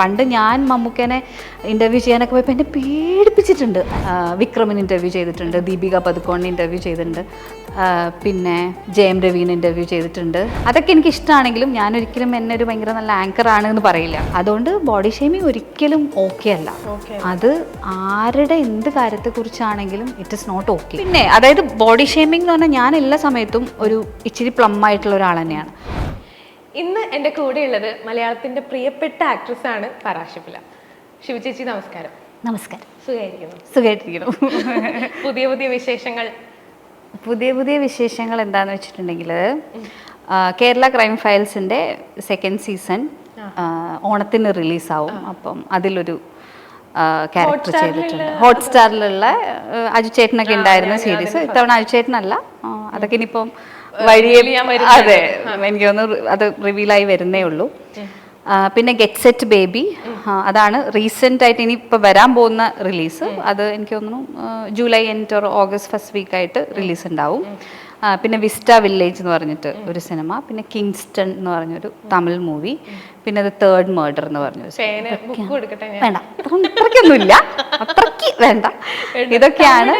പണ്ട് ഞാൻ മമ്മൂക്കനെ ഇന്റർവ്യൂ ചെയ്യാനൊക്കെ പോയപ്പോൾ എന്നെ പേടിപ്പിച്ചിട്ടുണ്ട്. വിക്രമിന് ഇന്റർവ്യൂ ചെയ്തിട്ടുണ്ട് ദീപിക പതുക്കോണിന് ഇന്റർവ്യൂ ചെയ്തിട്ടുണ്ട് പിന്നെ ജയം രവീന് ഇന്റർവ്യൂ ചെയ്തിട്ടുണ്ട്. അതൊക്കെ എനിക്ക് ഇഷ്ടമാണെങ്കിലും ഞാൻ ഒരിക്കലും എന്നെ ഒരു ഭയങ്കര നല്ല ആങ്കർ ആണ് എന്ന് പറയില്ല. അതുകൊണ്ട് ബോഡി ഷേമിങ് ഒരിക്കലും ഓക്കെ അല്ല. അത് ആരുടെ എന്ത് കാര്യത്തെക്കുറിച്ചാണെങ്കിലും ഇറ്റ് ഇസ് നോട്ട് ഓക്കെ പിന്നെ അതായത് ബോഡി ഷേമിംഗ് എന്ന് പറഞ്ഞാൽ ഞാൻ എല്ലാ സമയത്തും ഒരു ഇച്ചിരി പ്ലം ആയിട്ടുള്ള ഒരാൾ തന്നെയാണ്. ഇന്ന് എന്റെ കൂടെയുള്ളത് മലയാളത്തിന്റെ പ്രിയപ്പെട്ട ആക്ട്രസ് ആണ് പരാശിപ്പില ശിവ ചേച്ചി നമസ്കാരം. നമസ്കാരം. സുഖമായിരിക്കുന്നു സുഖമായിട്ടിരിക്കുന്നു പുതിയ പുതിയ വിശേഷങ്ങൾ? പുതിയ പുതിയ വിശേഷങ്ങൾ എന്താണെന്ന് വെച്ചിട്ടുണ്ടെങ്കിൽ കേരള ക്രൈം ഫയൽസിന്റെ സെക്കൻഡ് സീസൺ ഓണത്തിന് റിലീസാവും. അപ്പം അതിലൊരു ക്യാരക്ടർ ചെയ്തിട്ടുണ്ട്. ഹോട്ട്സ്റ്റാറിലുള്ള അജു ചേട്ടനൊക്കെ ഉണ്ടായിരുന്ന സീരീസ് ഇത്തവണ അജു ചേട്ടനല്ല. അതൊക്കെ ഇനിയിപ്പം വഴിയെ അതെ എനിക്ക് തോന്നുന്നു അത് റിവീലായി വരുന്നേ ഉള്ളൂ. പിന്നെ ഗെറ്റ് സെറ്റ് ബേബി അതാണ് റീസെന്റ് ആയിട്ട് ഇനി ഇപ്പോൾ വരാൻ പോകുന്ന റിലീസ് അത് എനിക്ക് തോന്നുന്നു July end or August first week ആയിട്ട് റിലീസ് ഉണ്ടാവും. പിന്നെ വിസ്റ്റ വില്ലേജ് എന്ന് പറഞ്ഞിട്ട് ഒരു സിനിമ പിന്നെ കിങ്സ്റ്റൺ എന്ന് പറഞ്ഞൊരു തമിഴ് മൂവി പിന്നെ അത് തേർഡ് മേർഡർ എന്ന് പറഞ്ഞു വേണ്ട അത്രയും- അത്രയ്ക്കൊന്നുമില്ല. അത്രയ്ക്ക് വേണ്ട. ഇതൊക്കെയാണ്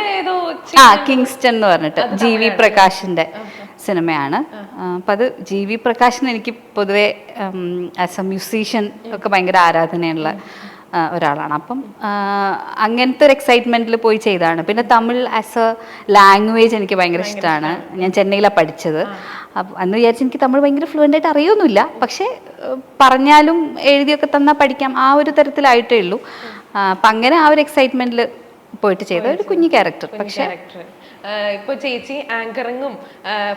ആ കിങ്സ്റ്റൺ എന്ന് പറഞ്ഞിട്ട് ജി വി പ്രകാശിന്റെ സിനിമയാണ്. അപ്പം അത് ജി വി പ്രകാശിന് എനിക്ക് പൊതുവെ ആസ് എ മ്യൂസീഷ്യൻ ഒക്കെ ഭയങ്കര ആരാധനയുള്ള ഒരാളാണ്. അപ്പം അങ്ങനത്തെ ഒരു എക്സൈറ്റ്മെന്റിൽ പോയി ചെയ്താണ് പിന്നെ തമിഴ് ആസ് എ ലാംഗ്വേജ് എനിക്ക് ഭയങ്കര ഇഷ്ടമാണ് ഞാൻ ചെന്നൈയിലാണ് പഠിച്ചത്. അപ്പം അന്ന് വിചാരിച്ച് എനിക്ക് തമിഴ് ഭയങ്കര ഫ്ലുവന്റ് ആയിട്ട് അറിയൊന്നുമില്ല. പക്ഷേ പറഞ്ഞാലും എഴുതിയൊക്കെ തന്നാൽ പഠിക്കാം. ആ ഒരു തരത്തിലായിട്ടേ ഉള്ളൂ. അപ്പം അങ്ങനെ ആ ഒരു എക്സൈറ്റ്മെന്റിൽ പോയിട്ട് ചെയ്ത ഒരു കുഞ്ഞു ക്യാരക്ടർ പക്ഷേ ഇപ്പൊ ചേച്ചി ആങ്കറിങ്ങും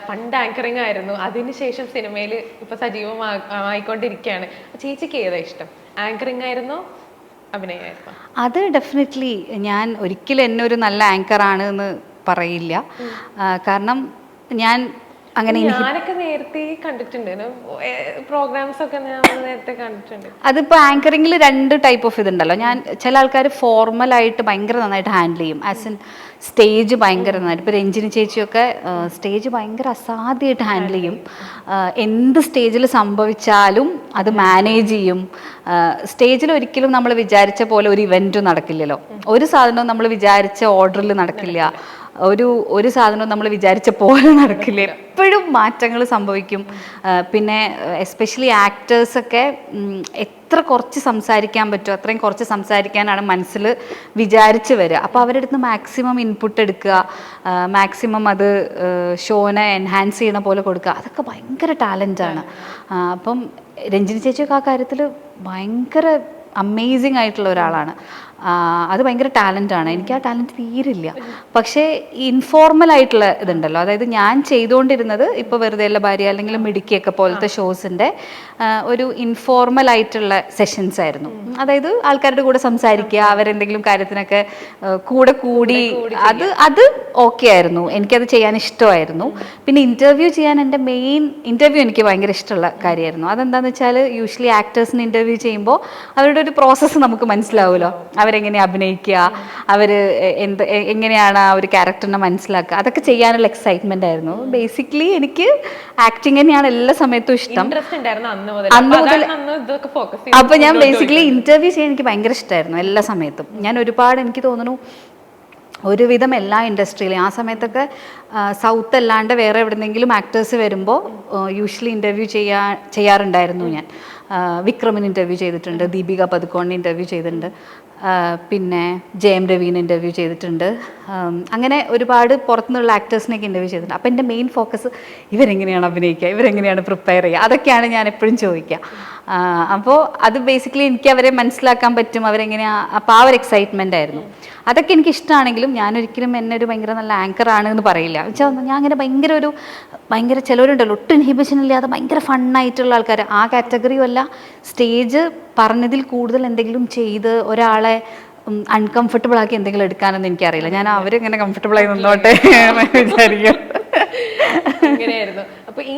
ഫണ്ട് ആങ്കറിങ് ആയിരുന്നു. അതിനുശേഷം സിനിമയിൽ ഇപ്പൊ സജീവമായിക്കൊണ്ടിരിക്കുകയാണ് ചേച്ചിക്ക് ഏതാ ഇഷ്ടം? ആങ്കറിങ് ആയിരുന്നോ? അഭിനയമായിരുന്നോ അത് ഡെഫിനറ്റ്ലി ഞാൻ ഒരിക്കലും എന്നെ ഒരു നല്ല ആങ്കർ ആണ് എന്ന് പറയില്ല. കാരണം ഞാൻ അങ്ങനെ ഞാനൊക്കെ നേരത്തെ കണ്ടിട്ടുണ്ട്. പ്രോഗ്രാംസ് ഒക്കെ നേരത്തെ കണ്ടിട്ടുണ്ട്. അതിപ്പോ ആങ്കറിംഗിൽ രണ്ട് ടൈപ്പ് ഓഫ് ഇതുണ്ടല്ലോ. ഞാൻ ചില ആൾക്കാർ ഫോർമൽ ആയിട്ട് ഭയങ്കര നന്നായിട്ട് ഹാൻഡിൽ ചെയ്യും. ആസ് ഇൻ സ്റ്റേജ് ഭയങ്കര നന്നായിട്ട്. ഇപ്പൊ രഞ്ജിനി ചേച്ചിയൊക്കെ സ്റ്റേജ് ഭയങ്കര അസാധ്യമായിട്ട് ഹാൻഡിൽ ചെയ്യും. എന്ത് സ്റ്റേജിൽ സംഭവിച്ചാലും അത് മാനേജ് ചെയ്യും. സ്റ്റേജിൽ ഒരിക്കലും നമ്മൾ വിചാരിച്ച പോലെ ഒരു ഇവന്റും നടക്കില്ലല്ലോ. ഒരു സാധനവും നമ്മൾ വിചാരിച്ച ഓർഡറിൽ നടക്കില്ല. ഒരു ഒരു സാധനവും നമ്മൾ വിചാരിച്ച പോലെ നടക്കില്ല. എപ്പോഴും മാറ്റങ്ങൾ സംഭവിക്കും. പിന്നെ എസ്പെഷ്യലി ആക്ടേഴ്സൊക്കെ എത്ര കുറച്ച് സംസാരിക്കാൻ പറ്റുമോ അത്രയും കുറച്ച് സംസാരിക്കാനാണ് മനസ്സിൽ വിചാരിച്ച് വരിക. അപ്പോൾ അവരുടെ അടുത്ത് മാക്സിമം ഇൻപുട്ട് എടുക്കുക മാക്സിമം അത് ഷോനെ എൻഹാൻസ് ചെയ്യുന്ന പോലെ കൊടുക്കുക. അതൊക്കെ ഭയങ്കര ടാലന്റാണ് അപ്പം രഞ്ജിനി ചേച്ചിയൊക്കെ ആ കാര്യത്തിൽ ഭയങ്കര അമേസിംഗ് ആയിട്ടുള്ള ഒരാളാണ്. അത് ഭയങ്കര ടാലന്റ് ആണ്. എനിക്ക് ആ ടാലന്റ് തീരില്ല. പക്ഷേ ഇൻഫോർമൽ ആയിട്ടുള്ള ഇതുണ്ടല്ലോ. അതായത് ഞാൻ ചെയ്തുകൊണ്ടിരുന്നത് ഇപ്പോൾ വെറുതെ ഉള്ള ഭാര്യ അല്ലെങ്കിൽ മിടുക്കിയൊക്കെ പോലത്തെ ഷോസിന്റെ ഒരു ഇൻഫോർമൽ ആയിട്ടുള്ള സെഷൻസ് ആയിരുന്നു. അതായത് ആൾക്കാരുടെ കൂടെ സംസാരിക്കുക അവരെന്തെങ്കിലും കാര്യത്തിനൊക്കെ കൂടെ കൂടി അത് അത് ഓക്കെ ആയിരുന്നു. എനിക്കത് ചെയ്യാൻ ഇഷ്ടമായിരുന്നു. പിന്നെ ഇന്റർവ്യൂ ചെയ്യാൻ എന്റെ മെയിൻ ഇന്റർവ്യൂ എനിക്ക് ഭയങ്കര ഇഷ്ടമുള്ള കാര്യമായിരുന്നു. അതെന്താണെന്ന് വെച്ചാൽ യൂഷ്വലി ആക്ടേഴ്സിന് ഇന്റർവ്യൂ ചെയ്യുമ്പോൾ അവരുടെ ഒരു പ്രോസസ്സ് നമുക്ക് മനസ്സിലാവുമല്ലോ. അവരെങ്ങനെ അഭിനയിക്കുക അവർ എന്ത് എങ്ങനെയാണ് ആ ഒരു ക്യാരക്ടറിനെ മനസ്സിലാക്കുക അതൊക്കെ ചെയ്യാനുള്ള എക്സൈറ്റ്മെന്റ് ആയിരുന്നു. ബേസിക്കലി എനിക്ക് ആക്ടിങ് തന്നെയാണ് എല്ലാ സമയത്തും ഇഷ്ടം. അന്ന് മുതൽ. അപ്പൊ ഞാൻ ബേസിക്കലി ഇന്റർവ്യൂ ചെയ്യാൻ എനിക്ക് ഭയങ്കര ഇഷ്ടമായിരുന്നു എല്ലാ സമയത്തും. ഞാൻ ഒരുപാട് എനിക്ക് തോന്നുന്നു ഒരുവിധം എല്ലാ ഇൻഡസ്ട്രിയിലും ആ സമയത്തൊക്കെ സൗത്ത് അല്ലാണ്ട് വേറെ എവിടെന്നെങ്കിലും ആക്ടേഴ്സ് വരുമ്പോൾ യൂഷ്വലി ഇന്റർവ്യൂ ചെയ്യാ ചെയ്യാറുണ്ടായിരുന്നു ഞാൻ. വിക്രമിന് ഇന്റർവ്യൂ ചെയ്തിട്ടുണ്ട് ദീപിക പതുക്കോണിന് ഇന്റർവ്യൂ ചെയ്തിട്ടുണ്ട്. ആ, ജെ എം രവീനെ ഇന്റർവ്യൂ ചെയ്തിട്ടുണ്ട്. അങ്ങനെ ഒരുപാട് പുറത്തുനിന്നുള്ള ആക്ടേഴ്സിനെയൊക്കെ ഇന്റർവ്യൂ ചെയ്തിട്ടുണ്ട്. അപ്പോൾ എന്റെ മെയിൻ ഫോക്കസ് ഇവരെങ്ങനെയാണ് അഭിനയിക്കുക? ഇവരെങ്ങനെയാണ് പ്രിപ്പയർ ചെയ്യുക? അതൊക്കെയാണ് ഞാൻ എപ്പോഴും ചോദിക്കുക. അപ്പോൾ അത് ബേസിക്കലി എനിക്ക് അവരെ മനസ്സിലാക്കാൻ പറ്റും. അവരെങ്ങനെയാണ് അപ്പോൾ ആ ഒരു എക്സൈറ്റ്മെന്റ് ആയിരുന്നു. അതൊക്കെ എനിക്ക് ഇഷ്ടമാണെങ്കിലും ഞാനൊരിക്കലും എന്നെ ഒരു ഭയങ്കര നല്ല ആങ്കർ ആണ് എന്ന് പറയില്ല. വെച്ചാൽ ഞാൻ അങ്ങനെ ഭയങ്കര ഒരു ഭയങ്കര ചിലവരുണ്ടല്ലോ ഒട്ടും ഇൻഹിബിഷൻ ഇല്ലാതെ ഭയങ്കര ഫണ്ണായിട്ടുള്ള ആൾക്കാർ ആ കാറ്റഗറിയും അല്ല സ്റ്റേജ് പറഞ്ഞതിൽ കൂടുതൽ എന്തെങ്കിലും ചെയ്ത് ഒരാളെ അൺകംഫർട്ടബിൾ ആക്കി എന്തെങ്കിലും എടുക്കാനൊന്നും എനിക്കറിയില്ല. ഞാൻ അവരെങ്ങനെ കംഫർട്ടബിൾ ആയി നിന്നോട്ടെ വിചാരിക്കും. ഇങ്ങനെയായിരുന്നു. അപ്പൊ ഈ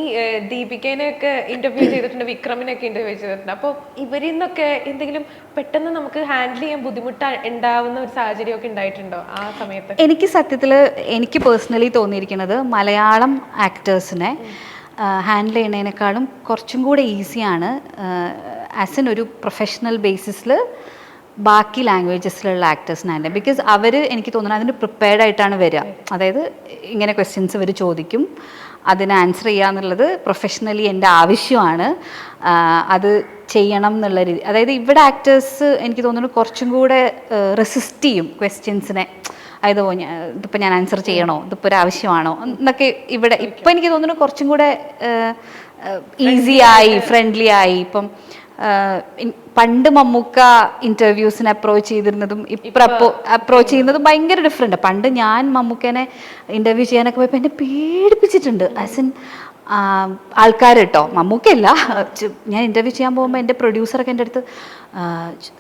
ദീപികേനെ ഒക്കെ ഇന്റർവ്യൂ ചെയ്തിട്ടുണ്ട് വിക്രമിനൊക്കെ ഇന്റർവ്യൂ ചെയ്തിട്ടുണ്ട്. അപ്പൊ ഇവരിൽ നിന്നൊക്കെ എന്തെങ്കിലും പെട്ടെന്ന് നമുക്ക് ഹാൻഡിൽ ചെയ്യാൻ ബുദ്ധിമുട്ട് ഉണ്ടാവുന്ന ഒരു സാഹചര്യമൊക്കെ ഉണ്ടായിട്ടുണ്ടോ ആ സമയത്ത്? എനിക്ക് സത്യത്തിൽ എനിക്ക് പേഴ്സണലി തോന്നിയിരിക്കുന്നത് മലയാളം ആക്ടേഴ്സിനെ ഹാൻഡിൽ ചെയ്യുന്നതിനേക്കാളും കുറച്ചും കൂടെ ഈസിയാണ് ആസ് എൻ ഒരു പ്രൊഫഷണൽ ബേസിസിൽ ബാക്കി ലാംഗ്വേജസിലുള്ള ആക്ടേഴ്സിനെ ബിക്കോസ് അവർ എനിക്ക് തോന്നുന്നത് അതിന് പ്രിപ്പയർഡ് ആയിട്ടാണ് വരിക. അതായത് ഇങ്ങനെ ക്വസ്റ്റ്യൻസ് ഇവർ ചോദിക്കും. അതിന് ആൻസർ ചെയ്യുക എന്നുള്ളത് പ്രൊഫഷണലി എന്റെ ആവശ്യമാണ്. അത് ചെയ്യണം എന്നുള്ള രീതി. അതായത് ഇവിടെ ആക്ടേഴ്സ് എനിക്ക് തോന്നുന്നു കുറച്ചും കൂടെ റെസിസ്റ്റ് ചെയ്യും ക്വസ്റ്റ്യൻസിനെ അതായത് ഇതിപ്പോൾ ഞാൻ ആൻസർ ചെയ്യണോ? ഇതിപ്പോൾ ഒരു ആവശ്യമാണോ? എന്നൊക്കെ ഇവിടെ. ഇപ്പം എനിക്ക് തോന്നുന്നു കുറച്ചും കൂടെ ഈസിയായി ഫ്രണ്ട്ലി ആയി. ഇപ്പം പണ്ട് മമ്മൂക്ക ഇന്റർവ്യൂസിന് അപ്രോച്ച് ചെയ്തിരുന്നതും ഇപ്പൊ അപ്രോച്ച് ചെയ്യുന്നതും ഭയങ്കര ഡിഫറെന്റ് പണ്ട് ഞാൻ മമ്മൂക്കനെ ഇന്റർവ്യൂ ചെയ്യാനൊക്കെ പോയപ്പോൾ എന്നെ പേടിപ്പിച്ചിട്ടുണ്ട്. ആസ് ഇൻ ആൾക്കാർ കേട്ടോ മമ്മൂക്കയല്ല. ഞാൻ ഇന്റർവ്യൂ ചെയ്യാൻ പോകുമ്പോൾ എന്റെ പ്രൊഡ്യൂസറൊക്കെ എന്റെ അടുത്ത്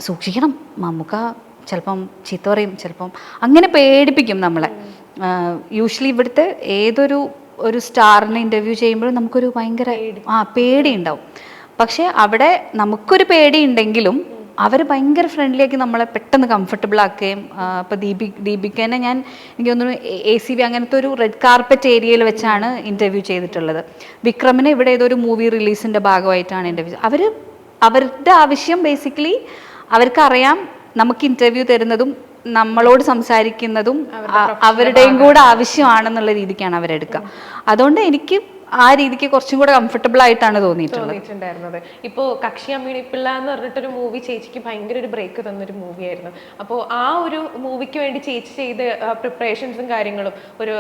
സൂക്ഷിക്കണം. മമ്മൂക്ക ചിലപ്പം ചീത്ത പറയും. ചിലപ്പം അങ്ങനെ പേടിപ്പിക്കും നമ്മളെ. യൂഷ്വലി ഇവിടുത്തെ ഏതൊരു ഒരു സ്റ്റാറിനെ ഇന്റർവ്യൂ ചെയ്യുമ്പോഴും നമുക്കൊരു ഭയങ്കര ആ പേടി ഉണ്ടാവും പക്ഷേ അവിടെ നമുക്കൊരു പേടി ഉണ്ടെങ്കിലും അവർ ഭയങ്കര ഫ്രണ്ട്ലി ആക്കി നമ്മളെ പെട്ടെന്ന് കംഫർട്ടബിൾ ആക്കുകയും ഇപ്പോൾ ദീപി ദീപികനെ ഞാൻ എനിക്ക് തോന്നുന്നു എ സി ബി അങ്ങനത്തെ ഒരു റെഡ് കാർപ്പറ്റ് ഏരിയയിൽ വെച്ചാണ് ഇന്റർവ്യൂ ചെയ്തിട്ടുള്ളത്. വിക്രമിനെ ഇവിടെ ഏതോ ഒരു മൂവി റിലീസിന്റെ ഭാഗമായിട്ടാണ് ഇന്റർവ്യൂ അവർ അവരുടെ ആവശ്യം ബേസിക്കലി അവർക്കറിയാം നമുക്ക് ഇന്റർവ്യൂ തരുന്നതും നമ്മളോട് സംസാരിക്കുന്നതും അവരുടെയും കൂടെ ആവശ്യമാണെന്നുള്ള രീതിക്കാണ് അവരെടുക്കുക. അതുകൊണ്ട് എനിക്ക് ആ രീതിക്ക് കുറച്ചും കൂടെ കംഫർട്ടബിൾ ആയിട്ടാണ് തോന്നിയിട്ടുള്ളത്. തോന്നിയിട്ടുണ്ടായിരുന്നത്. ഇപ്പോ കക്ഷി അമ്മിണിപ്പിള്ള എന്ന് പറഞ്ഞിട്ടൊരു മൂവി ചേച്ചിക്ക് ഭയങ്കര ഒരു ബ്രേക്ക് തന്നൊരു മൂവിയായിരുന്നു അപ്പോൾ ആ ഒരു മൂവിക്ക് വേണ്ടി ചേച്ചി ചെയ്ത് പ്രിപ്പറേഷൻസും കാര്യങ്ങളും ഒരു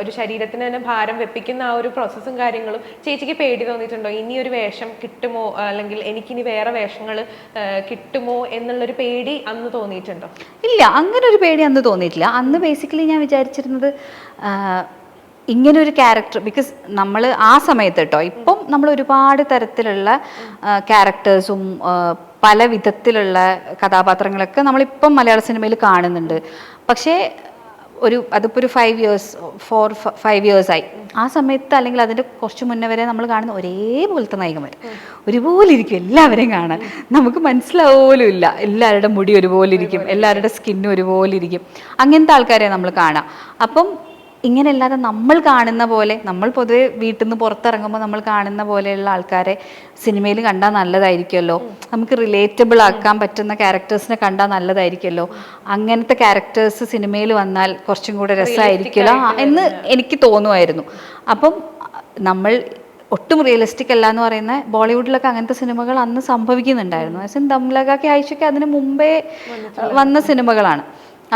ഒരു ശരീരത്തിന് തന്നെ ഭാരം വെപ്പിക്കുന്ന ആ ഒരു പ്രോസസ്സും കാര്യങ്ങളും ചേച്ചിക്ക് പേടി തോന്നിയിട്ടുണ്ടോ? ഇനി ഒരു വേഷം കിട്ടുമോ? അല്ലെങ്കിൽ എനിക്കിനി വേറെ വേഷങ്ങൾ കിട്ടുമോ എന്നുള്ളൊരു പേടി അന്ന് തോന്നിയിട്ടുണ്ടോ? ഇല്ല അങ്ങനെ ഒരു പേടി അന്ന് തോന്നിയിട്ടില്ല. അന്ന് ബേസിക്കലി ഞാൻ വിചാരിച്ചിരുന്നത് ഇങ്ങനെ ഒരു ക്യാരക്ടർ ബിക്കോസ് നമ്മൾ ആ സമയത്ത് കേട്ടോ ഇപ്പം നമ്മൾ ഒരുപാട് തരത്തിലുള്ള ക്യാരക്ടേഴ്സും പല വിധത്തിലുള്ള കഥാപാത്രങ്ങളൊക്കെ നമ്മളിപ്പം മലയാള സിനിമയിൽ കാണുന്നുണ്ട്. പക്ഷേ ഒരു അതിപ്പോൾ ഒരു ഫൈവ് ഇയേഴ്സ് ഫോർ ഫൈവ് ഇയേഴ്സായി ആ സമയത്ത് അല്ലെങ്കിൽ അതിന്റെ കുറച്ച് മുന്നേ വരെ നമ്മൾ കാണുന്ന ഒരേപോലത്തെ നായികമാർ ഒരുപോലെ ഇരിക്കും എല്ലാവരെയും കാണാൻ. നമുക്ക് മനസ്സിലാവലും ഇല്ല. എല്ലാവരുടെ മുടി ഒരുപോലെ ഇരിക്കും എല്ലാവരുടെ സ്കിന്നും ഒരുപോലെ ഇരിക്കും. അങ്ങനത്തെ ആൾക്കാരെ നമ്മൾ കാണാം. അപ്പം ഇങ്ങനെ അല്ലാതെ നമ്മൾ കാണുന്ന പോലെ നമ്മൾ പൊതുവെ വീട്ടിൽ നിന്ന് പുറത്തിറങ്ങുമ്പോൾ നമ്മൾ കാണുന്ന പോലെയുള്ള ആൾക്കാരെ സിനിമയിൽ കണ്ടാൽ നല്ലതായിരിക്കുമല്ലോ. നമുക്ക് റിലേറ്റബിൾ ആക്കാൻ പറ്റുന്ന ക്യാരക്ടേഴ്സിനെ കണ്ടാൽ നല്ലതായിരിക്കുമല്ലോ. അങ്ങനത്തെ ക്യാരക്ടേഴ്സ് സിനിമയിൽ വന്നാൽ കുറച്ചും കൂടെ രസമായിരിക്കുമല്ലോ എന്ന് എനിക്ക് തോന്നുമായിരുന്നു. അപ്പം നമ്മൾ ഒട്ടും റിയലിസ്റ്റിക് അല്ല എന്ന് പറയുന്ന ബോളിവുഡിലൊക്കെ അങ്ങനത്തെ സിനിമകൾ അന്ന് സംഭവിക്കുന്നുണ്ടായിരുന്നു. ദംലകൊക്കെ ആഴ്ചയൊക്കെ അതിന് മുമ്പേ വന്ന സിനിമകളാണ്.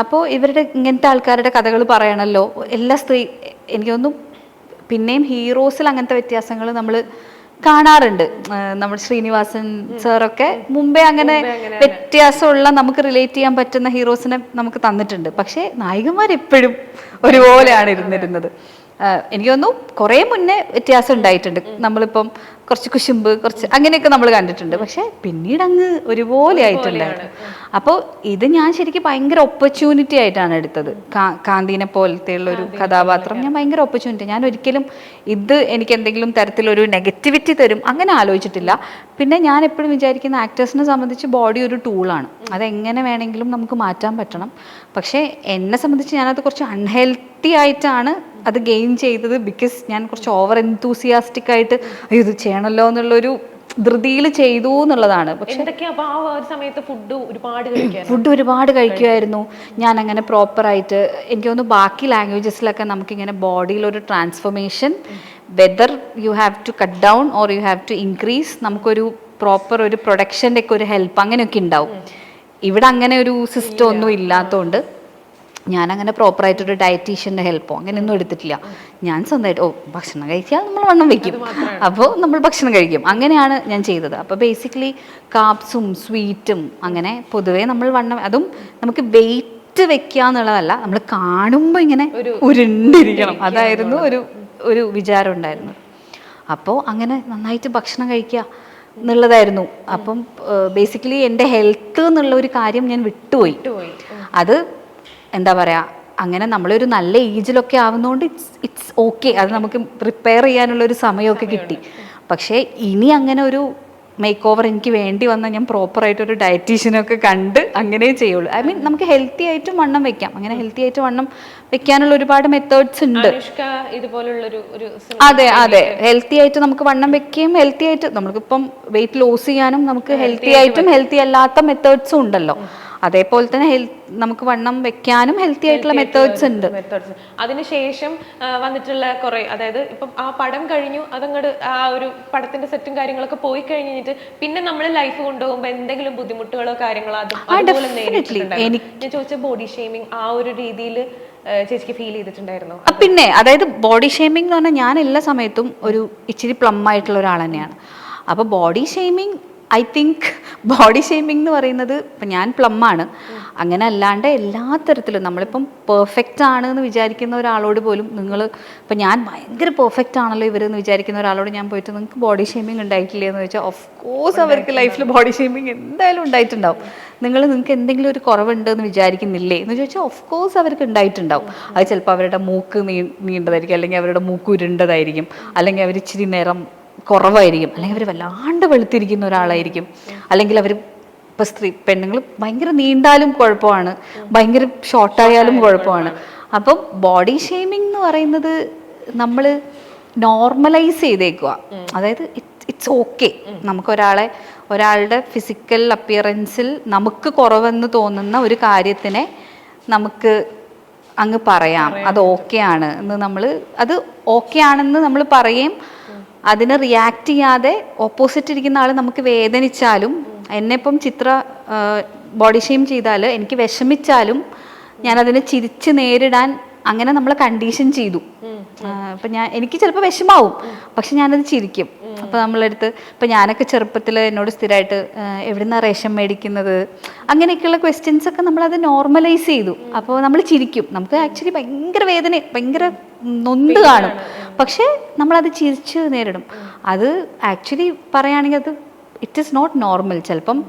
അപ്പോൾ ഇവരുടെ ഇങ്ങനത്തെ ആൾക്കാരുടെ കഥകൾ പറയണല്ലോ. എല്ലാ സ്ത്രീ എനിക്ക് തോന്നുന്നു പിന്നെയും ഹീറോസിൽ അങ്ങനത്തെ വ്യത്യാസങ്ങൾ നമ്മൾ കാണാറുണ്ട്. നമ്മുടെ നമ്മൾ ശ്രീനിവാസൻ സാറൊക്കെ മുമ്പേ അങ്ങനെ വ്യത്യാസമുള്ള നമുക്ക് റിലേറ്റ് ചെയ്യാൻ പറ്റുന്ന ഹീറോസിനെ നമുക്ക് തന്നിട്ടുണ്ട്. പക്ഷേ നായികന്മാർ എപ്പോഴും ഒരുപോലെയാണ് ഇരുന്നിരുന്നത്. എനിക്ക് തോന്നുന്നു കുറേ മുന്നേ വ്യത്യാസം ഉണ്ടായിട്ടുണ്ട്. നമ്മളിപ്പം കുറച്ച് കുശുമ്പ് കുറച്ച് അങ്ങനെയൊക്കെ നമ്മൾ കണ്ടിട്ടുണ്ട്. പക്ഷെ പിന്നീട് അങ്ങ് ഒരുപോലെ ആയിട്ടുണ്ടായിരുന്നു അപ്പോൾ ഇത് ഞാൻ ശരിക്കും ഭയങ്കര ഓപ്പർച്യൂണിറ്റി ആയിട്ടാണ് എടുത്തത്. കാന്തിനെ പോലത്തെ ഉള്ള ഒരു കഥാപാത്രം ഞാൻ ഭയങ്കര ഓപ്പർച്യൂണിറ്റി ഞാൻ ഒരിക്കലും ഇത് എനിക്ക് എന്തെങ്കിലും തരത്തിലൊരു നെഗറ്റിവിറ്റി തരും അങ്ങനെ ആലോചിച്ചിട്ടില്ല. പിന്നെ ഞാൻ എപ്പോഴും വിചാരിക്കുന്ന ആക്ടേഴ്സിനെ സംബന്ധിച്ച് ബോഡി ഒരു ടൂളാണ് അതെങ്ങനെ വേണമെങ്കിലും നമുക്ക് മാറ്റാൻ പറ്റണം. പക്ഷേ എന്നെ സംബന്ധിച്ച് ഞാനത് കുറച്ച് അൺഹെൽത്തി ആയിട്ടാണ് അത് ഗെയിൻ ചെയ്തത് ബിക്കോസ് ഞാൻ കുറച്ച് ഓവർ എന്തൂസിയാസ്റ്റിക് ആയിട്ട് അയ്യോ ഇത് ചെയ്യണമല്ലോ എന്നുള്ളൊരു ധൃതിയിൽ ചെയ്തു എന്നുള്ളതാണ്. പക്ഷെ എന്തൊക്കെയാ? ആ ഒരു സമയത്ത് ഫുഡ് ഒരുപാട് ഫുഡ് ഒരുപാട് കഴിക്കുമായിരുന്നു ഞാൻ അങ്ങനെ പ്രോപ്പറായിട്ട് എനിക്ക് തോന്നുന്നു ബാക്കി ലാംഗ്വേജസിലൊക്കെ നമുക്കിങ്ങനെ ബോഡിയിൽ ഒരു transformation whether you have to cut down or you have to increase നമുക്കൊരു പ്രോപ്പർ ഒരു പ്രൊഡക്ഷന്റെ ഒക്കെ ഒരു ഹെൽപ്പ് അങ്ങനെയൊക്കെ ഉണ്ടാവും. ഇവിടെ അങ്ങനെ ഒരു സിസ്റ്റം ഒന്നും ഇല്ലാത്തതുകൊണ്ട് ഞാനങ്ങനെ പ്രോപ്പറായിട്ടൊരു ഡയറ്റീഷ്യന്റെ ഹെൽപ്പോ അങ്ങനെയൊന്നും എടുത്തിട്ടില്ല. ഞാൻ സ്വന്തമായിട്ട് ഓ ഭക്ഷണം കഴിച്ചാൽ നമ്മൾ വണ്ണം വെക്കും. അപ്പോൾ നമ്മൾ ഭക്ഷണം കഴിക്കും. അങ്ങനെയാണ് ഞാൻ ചെയ്തത്. അപ്പോൾ ബേസിക്കലി കാപ്സും സ്വീറ്റും അങ്ങനെ പൊതുവേ നമ്മൾ വണ്ണം അതും നമുക്ക് വെയിറ്റ് വെക്കുക എന്നുള്ളതല്ല നമ്മൾ കാണുമ്പോൾ ഇങ്ങനെ ഉരുണ്ടിരിക്കണം. അതായിരുന്നു ഒരു ഒരു വിചാരം ഉണ്ടായിരുന്നു അപ്പോൾ അങ്ങനെ നന്നായിട്ട് ഭക്ഷണം കഴിക്കുക എന്നുള്ളതായിരുന്നു. അപ്പം ബേസിക്കലി എന്റെ ഹെൽത്ത് എന്നുള്ള ഒരു കാര്യം ഞാൻ വിട്ടുപോയി. അത് എന്താ പറയുക അങ്ങനെ നമ്മളൊരു നല്ല ഏജിലൊക്കെ ആവുന്നതുകൊണ്ട് ഇറ്റ്സ് ഇറ്റ്സ് ഓക്കെ അത് നമുക്ക് പ്രിപ്പയർ ചെയ്യാനുള്ള ഒരു സമയമൊക്കെ കിട്ടി. പക്ഷേ ഇനി അങ്ങനെ ഒരു മേക്ക് ഓവർ എനിക്ക് വേണ്ടി വന്നാൽ ഞാൻ പ്രോപ്പറായിട്ടൊരു ഡയറ്റീഷ്യനൊക്കെ കണ്ട് അങ്ങനെ ചെയ്യുള്ളൂ. ഐ മീൻ നമുക്ക് ഹെൽത്തി ആയിട്ട് വണ്ണം വെക്കാം. അങ്ങനെ ഹെൽത്തി ആയിട്ട് വണ്ണം വെക്കാനുള്ള ഒരുപാട് മെത്തേഡ്സ് ഉണ്ട്. അതെ അതെ. ഹെൽത്തി ആയിട്ട് നമുക്ക് വണ്ണം വെക്കുകയും ഹെൽത്തി ആയിട്ട് നമുക്കിപ്പം വെയിറ്റ് ലോസ് ചെയ്യാനും നമുക്ക് ഹെൽത്തി ആയിട്ടും ഹെൽത്തി അല്ലാത്ത മെത്തേഡ്സും ഉണ്ടല്ലോ. അതേപോലെ തന്നെ നമുക്ക് വണ്ണം വെക്കാനും ഹെൽത്തി ആയിട്ടുള്ള മെത്തേഡ്സ് ഉണ്ട്. മെത്തേഡ്സ് അതിനുശേഷം വന്നിട്ടുള്ള കുറെ അതായത് ഇപ്പം ആ പടം കഴിഞ്ഞു അതങ്ങോട്ട് ആ ഒരു പടത്തിന്റെ സെറ്റും കാര്യങ്ങളൊക്കെ പോയി കഴിഞ്ഞിട്ട് പിന്നെ നമ്മൾ ലൈഫ് കൊണ്ടുപോകുമ്പോൾ എന്തെങ്കിലും ബുദ്ധിമുട്ടുകളോ കാര്യങ്ങളോ അത് അതുപോലെ നേരിട്ടിട്ടുണ്ടായിരുന്നു. ഞാൻ ചോദിച്ച ബോഡി ഷേമിങ് ആ ഒരു രീതിയിൽ ചേച്ചിക്ക് ഫീൽ ചെയ്തിട്ടുണ്ടായിരുന്നു? പിന്നെ അതായത് ബോഡി ഷേമിംഗ് എന്ന് പറഞ്ഞാൽ ഞാൻ എല്ലാ സമയത്തും ഒരു ഇച്ചിരി പ്ലം ആയിട്ടുള്ള ഒരാൾ തന്നെയാണ് അപ്പോൾ body shaming I think body shaming എന്ന് പറയുന്നത് ഇപ്പം ഞാൻ പ്ലമ്മാണ് ആണ്. അങ്ങനെ അല്ലാണ്ട് എല്ലാ തരത്തിലും നമ്മളിപ്പം പെർഫെക്റ്റ് ആണ് എന്ന് വിചാരിക്കുന്ന ഒരാളോട് പോലും നിങ്ങൾ ഇപ്പം ഞാൻ ഭയങ്കര പെർഫെക്റ്റ് ആണല്ലോ ഇവരെന്ന് വിചാരിക്കുന്ന ഒരാളോട് ഞാൻ പോയിട്ട് നിങ്ങൾക്ക് ബോഡി ഷേമിംഗ് ഉണ്ടായിട്ടില്ലേ? എന്ന് വെച്ചാൽ ഓഫ് കോഴ്സ് അവർക്ക് ലൈഫിൽ ബോഡി ഷേമിംഗ് എന്തായാലും ഉണ്ടായിട്ടുണ്ടാവും. നിങ്ങൾ നിങ്ങൾക്ക് എന്തെങ്കിലും ഒരു കുറവുണ്ട് എന്ന് വിചാരിക്കുന്നില്ലേ? എന്ന് ചോദിച്ചാൽ ഓഫ് കോഴ്സ് അവർക്ക് ഉണ്ടായിട്ടുണ്ടാവും. അത് ചിലപ്പോൾ അവരുടെ മൂക്ക് നീ നീണ്ടതായിരിക്കും അല്ലെങ്കിൽ അവരുടെ മൂക്ക് ഉരുണ്ടതായിരിക്കും അല്ലെങ്കിൽ അവർ ഇച്ചിരി നേരം കുറവായിരിക്കും. അല്ലെങ്കിൽ അവർ വല്ലാണ്ട് വെളുത്തിരിക്കുന്ന ഒരാളായിരിക്കും. അല്ലെങ്കിൽ അവർ ഇപ്പം സ്ത്രീ പെണ്ണുങ്ങൾ ഭയങ്കര നീണ്ടാലും കുഴപ്പമാണ്. ഭയങ്കര ഷോർട്ടായാലും കുഴപ്പമാണ്. അപ്പം ബോഡി ഷെയ്മിങ് എന്ന് പറയുന്നത് നമ്മൾ നോർമലൈസ് ചെയ്തേക്കുക അതായത് ഇറ്റ്സ് ഓക്കെ. നമുക്കൊരാളെ ഒരാളുടെ ഫിസിക്കൽ അപ്പിയറൻസിൽ നമുക്ക് കുറവെന്ന് തോന്നുന്ന ഒരു കാര്യത്തിനെ നമുക്ക് അങ്ങ് പറയാം. അത് ഓക്കെ ആണ് എന്ന് നമ്മൾ അത് ഓക്കെ ആണെന്ന് നമ്മൾ പറയുകയും അതിന് റിയാക്ട് ചെയ്യാതെ ഓപ്പോസിറ്റ് ഇരിക്കുന്ന ആൾ നമുക്ക് വേദനിച്ചാലും എന്നെ ഇപ്പം ചിത്ര ബോഡി ഷെയിം ചെയ്താൽ എനിക്ക് വിഷമിച്ചാലും ഞാൻ അതിനെ ചിരിച്ച് നേരിടാൻ അങ്ങനെ നമ്മൾ കണ്ടീഷൻ ചെയ്തു. അപ്പം ഞാൻ എനിക്ക് ചിലപ്പോൾ വിഷമാവും. പക്ഷെ ഞാനത് ചിരിക്കും. അപ്പൊ നമ്മളെടുത്ത് ഇപ്പോൾ ഞാനൊക്കെ ചെറുപ്പത്തിൽ എന്നോട് സ്ഥിരമായിട്ട് എവിടുന്നാണ് റേഷൻ മേടിക്കുന്നത്? അങ്ങനെയൊക്കെയുള്ള ക്വസ്റ്റ്യൻസ് ഒക്കെ നമ്മളത് നോർമലൈസ് ചെയ്തു. അപ്പോൾ നമ്മൾ ചിരിക്കും. നമുക്ക് ആക്ച്വലി ഭയങ്കര വേദന ഭയങ്കര നൊന്ത് കാണും. പക്ഷേ നമ്മളത് ചിരിച്ച് നേരിടും. അത് ആക്ച്വലി പറയുകയാണെങ്കിൽ അത് ഇറ്റ് ഈസ് നോട്ട് നോർമൽ ചിലപ്പം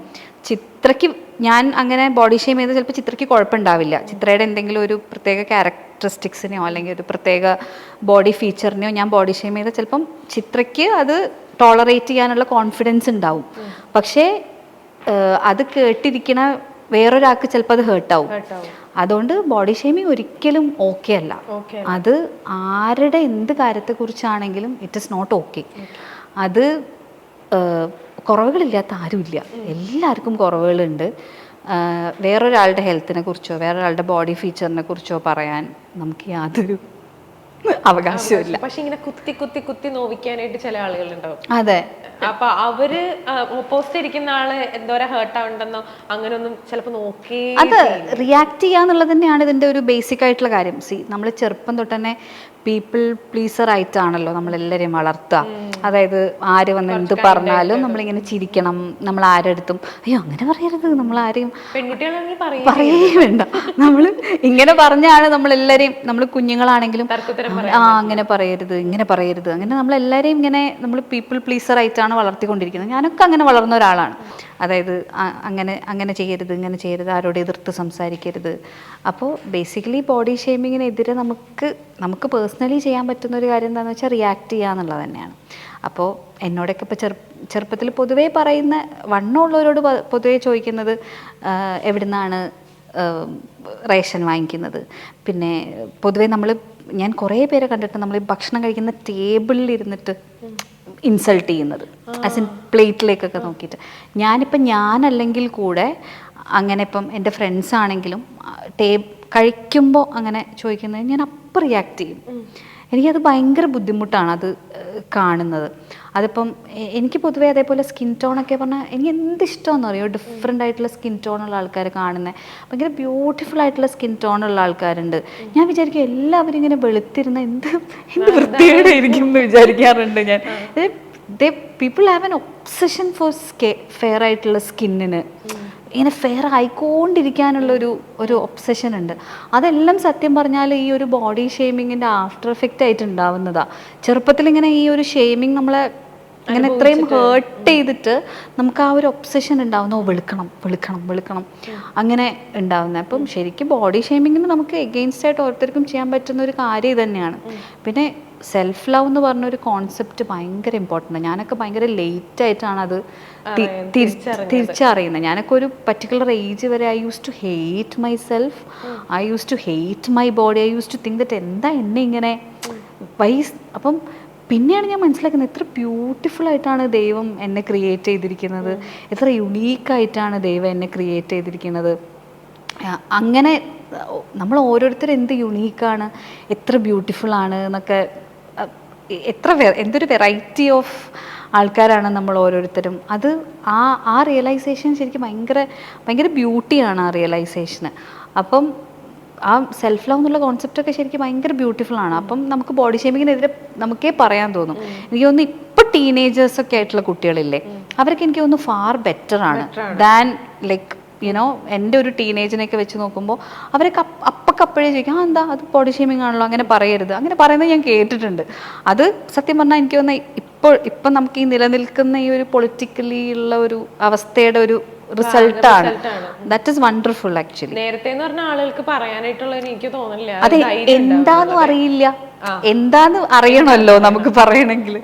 ചിത്രയ്ക്ക് ഞാൻ അങ്ങനെ ബോഡി ഷെയിം ചെയ്ത് ചിലപ്പോൾ ചിത്രയ്ക്ക് കുഴപ്പമുണ്ടാവില്ല. ചിത്രയുടെ എന്തെങ്കിലും ഒരു പ്രത്യേക ക്യാരക്ടറിസ്റ്റിക്സിനെയോ അല്ലെങ്കിൽ ഒരു പ്രത്യേക ബോഡി ഫീച്ചറിനെയോ ഞാൻ ബോഡി ഷെയിം ചെയ്താൽ ചിലപ്പം ചിത്രയ്ക്ക് അത് ടോളറേറ്റ് ചെയ്യാനുള്ള കോൺഫിഡൻസ് ഉണ്ടാവും. പക്ഷേ അത് കേട്ടിരിക്കണ വേറൊരാൾക്ക് ചിലപ്പോൾ അത് ഹേർട്ടാവും അതുകൊണ്ട് ബോഡി ഷെയ്മിങ് ഒരിക്കലും ഓക്കെ അല്ല. അത് ആരുടെ എന്ത് കാര്യത്തെക്കുറിച്ചാണെങ്കിലും ഇറ്റ് ഇസ് നോട്ട് ഓക്കെ അത് കുറവുകളില്ലാത്ത ആരുമില്ല. എല്ലാവർക്കും കുറവുകളുണ്ട്. വേറൊരാളുടെ ഹെൽത്തിനെ കുറിച്ചോ വേറൊരാളുടെ ബോഡി ഫീച്ചറിനെ കുറിച്ചോ പറയാൻ നമുക്ക് യാതൊരു അവകാശമില്ല. പക്ഷെ ഇങ്ങനെ കുത്തി കുത്തി കുത്തി നോവിക്കാനായിട്ട് ചില ആളുകളുണ്ടാവും. അതെ. അപ്പൊ അവർ ഓപ്പോസിറ്റ് ഇരിക്കുന്ന ആൾ എന്തോരം ഹേർട്ട് ആവണ്ടെന്നോ അങ്ങനെയൊന്നും ചിലപ്പോ നോക്കി അത് റിയാക്ട് ചെയ്യാന്നുള്ളത് തന്നെയാണ് ഇതിന്റെ ഒരു ബേസിക് ആയിട്ടുള്ള കാര്യം. സി നമ്മൾ ചെറുപ്പം തൊട്ട് തന്നെ പീപ്പിൾ പ്ലീസർ ആയിട്ടാണല്ലോ നമ്മളെല്ലാവരെയും വളർത്തുക. അതായത് ആര് വന്ന് എന്ത് പറഞ്ഞാലും നമ്മളിങ്ങനെ ചിരിക്കണം നമ്മൾ ആരെടുത്തും അയ്യോ അങ്ങനെ പറയരുത് നമ്മൾ ആരെയും പറയും വേണ്ട. നമ്മൾ ഇങ്ങനെ പറഞ്ഞാണ് നമ്മളെല്ലാരെയും നമ്മൾ കുഞ്ഞുങ്ങളാണെങ്കിലും ആ അങ്ങനെ പറയരുത് ഇങ്ങനെ പറയരുത്. അങ്ങനെ നമ്മളെല്ലാരെയും ഇങ്ങനെ നമ്മൾ പീപ്പിൾ പ്ലീസർ ആയിട്ടാണ് വളർത്തിക്കൊണ്ടിരിക്കുന്നത്. ഞാനൊക്കെ അങ്ങനെ വളർന്ന ഒരാളാണ്. അതായത് അങ്ങനെ അങ്ങനെ ചെയ്യരുത് ഇങ്ങനെ ചെയ്യരുത് ആരോട് എതിർത്ത് സംസാരിക്കരുത്. അപ്പോൾ ബേസിക്കലി ബോഡി ഷേമിങ്ങിനെതിരെ നമുക്ക് നമുക്ക് പേഴ്സണലി ചെയ്യാൻ പറ്റുന്ന ഒരു കാര്യം എന്താണെന്ന് വെച്ചാൽ റിയാക്ട് ചെയ്യുക എന്നുള്ളത് തന്നെയാണ്. അപ്പോൾ എന്നോടൊക്കെ ഇപ്പോൾ ചെറു ചെറുപ്പത്തിൽ പൊതുവേ പറയുന്ന വണ്ണമുള്ളവരോട് പൊതുവേ ചോദിക്കുന്നത് എവിടുന്നാണ് റേഷൻ വാങ്ങിക്കുന്നത്. പിന്നെ പൊതുവേ നമ്മൾ ഞാൻ കുറേ പേരെ കണ്ടിട്ട് നമ്മൾ ഭക്ഷണം കഴിക്കുന്ന ടേബിളിൽ ഇരുന്നിട്ട് ഇൻസൾട്ട് ചെയ്യുന്നത്. ആസ് ഇൻ പ്ലേറ്റിലേക്കൊക്കെ നോക്കിയിട്ട്. ഞാനിപ്പം ഞാനല്ലെങ്കിൽ കൂടെ അങ്ങനെ ഇപ്പം എന്റെ ഫ്രണ്ട്സ് ആണെങ്കിലും ടേ കഴിക്കുമ്പോൾ അങ്ങനെ ചോദിക്കുന്നത് ഞാൻ അപ്പം റിയാക്ട് ചെയ്യും. എനിക്കത് ഭയങ്കര ബുദ്ധിമുട്ടാണ് അത് കാണുന്നത്. അതിപ്പം എനിക്ക് പൊതുവേ അതേപോലെ സ്കിൻ ടോണൊക്കെ പറഞ്ഞാൽ എനിക്ക് എന്ത് ഇഷ്ടമെന്ന് അറിയോ ഡിഫറെന്റ് ആയിട്ടുള്ള സ്കിൻ ടോണുള്ള ആൾക്കാർ കാണുന്നത് ഭയങ്കര ബ്യൂട്ടിഫുൾ ആയിട്ടുള്ള സ്കിൻ ടോണുള്ള ആൾക്കാരുണ്ട്. ഞാൻ വിചാരിക്കും എല്ലാവരും ഇങ്ങനെ വെളുത്തിരുന്ന എന്ത് എന്ത് വൃത്തികേടായിരിക്കും എന്ന് വിചാരിക്കാറുണ്ട് ഞാൻ. People have an obsession for സ്കെ fair ആയിട്ടുള്ള സ്കിന്നിന്. ഇങ്ങനെ ഫെയർ ആയിക്കൊണ്ടിരിക്കാനുള്ളൊരു ഒരു ഒബ്സഷൻ ഉണ്ട്. അതെല്ലാം സത്യം പറഞ്ഞാൽ ഈ ഒരു ബോഡി ഷെയ്മിങ്ങിന്റെ ആഫ്റ്റർ എഫക്റ്റ് ആയിട്ട് ഉണ്ടാവുന്നതാ ചെറുപ്പത്തിൽ ഇങ്ങനെ ഈ ഒരു ഷെയ്മിങ് നമ്മളെ ഇങ്ങനെ ഇത്രയും ഹേർട്ട് ചെയ്തിട്ട് നമുക്ക് ആ ഒരു ഒബ്സഷൻ ഉണ്ടാവുന്ന വിളിക്കണം വെളുക്കണം വെളുക്കണം. അങ്ങനെ ഉണ്ടാവുന്നത്. അപ്പം ശരിക്കും ബോഡി ഷേമിങ്ങിന് നമുക്ക് എഗെയിൻസ്റ്റ് ആയിട്ട് ഓരോരുത്തർക്കും ചെയ്യാൻ പറ്റുന്ന ഒരു കാര്യം തന്നെയാണ് പിന്നെ സെൽഫ് ലവ് എന്ന് പറഞ്ഞ ഒരു കോൺസെപ്റ്റ് ഭയങ്കര ഇമ്പോർട്ടന്റ് ഞാനൊക്കെ ഭയങ്കര ലേറ്റ് ആയിട്ടാണ് അത് തിരിച്ചറിയുന്നത്. ഞാനൊക്കെ ഒരു പർട്ടിക്കുലർ ഏജ് വരെ I use to hate myself I use to hate my body I use to think that എന്താ എന്നെ ഇങ്ങനെ വൈസ് അപ്പം പിന്നെയാണ് ഞാൻ മനസ്സിലാക്കുന്നത് എത്ര ബ്യൂട്ടിഫുൾ ആയിട്ടാണ് ദൈവം എന്നെ ക്രിയേറ്റ് ചെയ്തിരിക്കുന്നത്. എത്ര യുണീക്കായിട്ടാണ് ദൈവം എന്നെ ക്രിയേറ്റ് ചെയ്തിരിക്കുന്നത്. അങ്ങനെ നമ്മൾ ഓരോരുത്തരും എന്ത് യുണീക്കാണ് എത്ര ബ്യൂട്ടിഫുൾ ആണ് എന്നൊക്കെ എത്ര എന്തൊരു വെറൈറ്റി ഓഫ് ആൾക്കാരാണ് നമ്മൾ ഓരോരുത്തരും. അത് ആ ആ റിയലൈസേഷൻ ശരിക്കും ഭയങ്കര ഭയങ്കര ബ്യൂട്ടിയാണ് ആ റിയലൈസേഷന് അപ്പം ആ സെൽഫ് ലവ് എന്നുള്ള കോൺസെപ്റ്റ് ഒക്കെ ശരിക്കും ഭയങ്കര ബ്യൂട്ടിഫുൾ ആണ്. അപ്പം നമുക്ക് ബോഡി ഷേമിങ്ങിനെതിരെ നമുക്കേ പറയാൻ തോന്നും. എനിക്ക് തോന്നുന്നു ഇപ്പൊ ടീനേജേഴ്സ് ഒക്കെ ആയിട്ടുള്ള കുട്ടികളില്ലേ അവർക്ക് എനിക്ക് തോന്നുന്നു ഫാർ ബെറ്റർ ആണ് ദാൻ ലൈക്ക് യുനോ എന്റെ ഒരു ടീനേജിനെയൊക്കെ വെച്ച് നോക്കുമ്പോൾ അവരൊക്കെ അപ്പ- അപ്പക്കപ്പോഴേ ചോദിക്കും ആ എന്താ? അത് ബോഡി ഷേമിംഗ് ആണല്ലോ അങ്ങനെ പറയരുത്. അങ്ങനെ പറയുന്നത് ഞാൻ കേട്ടിട്ടുണ്ട്. അത് സത്യം പറഞ്ഞാൽ എനിക്ക് തോന്നുന്ന ഇപ്പോൾ ഇപ്പം നമുക്ക് ഈ നിലനിൽക്കുന്ന ഈ ഒരു പൊളിറ്റിക്കലി ഉള്ള ഒരു അവസ്ഥയുടെ ഒരു റിസൾട്ടാണ് ദാറ്റ് ഇസ് വണ്ടർഫുൾ ആക്ച്വലി നേരത്തെ എന്ന് പറഞ്ഞ ആളുകൾക്ക് പറയാനായിട്ടുള്ള എനിക്ക് തോന്നില്ല അതെ എന്താന്ന് അറിയില്ല. എന്താന്ന് അറിയണമല്ലോ നമുക്ക് പറയണമെങ്കിൽ.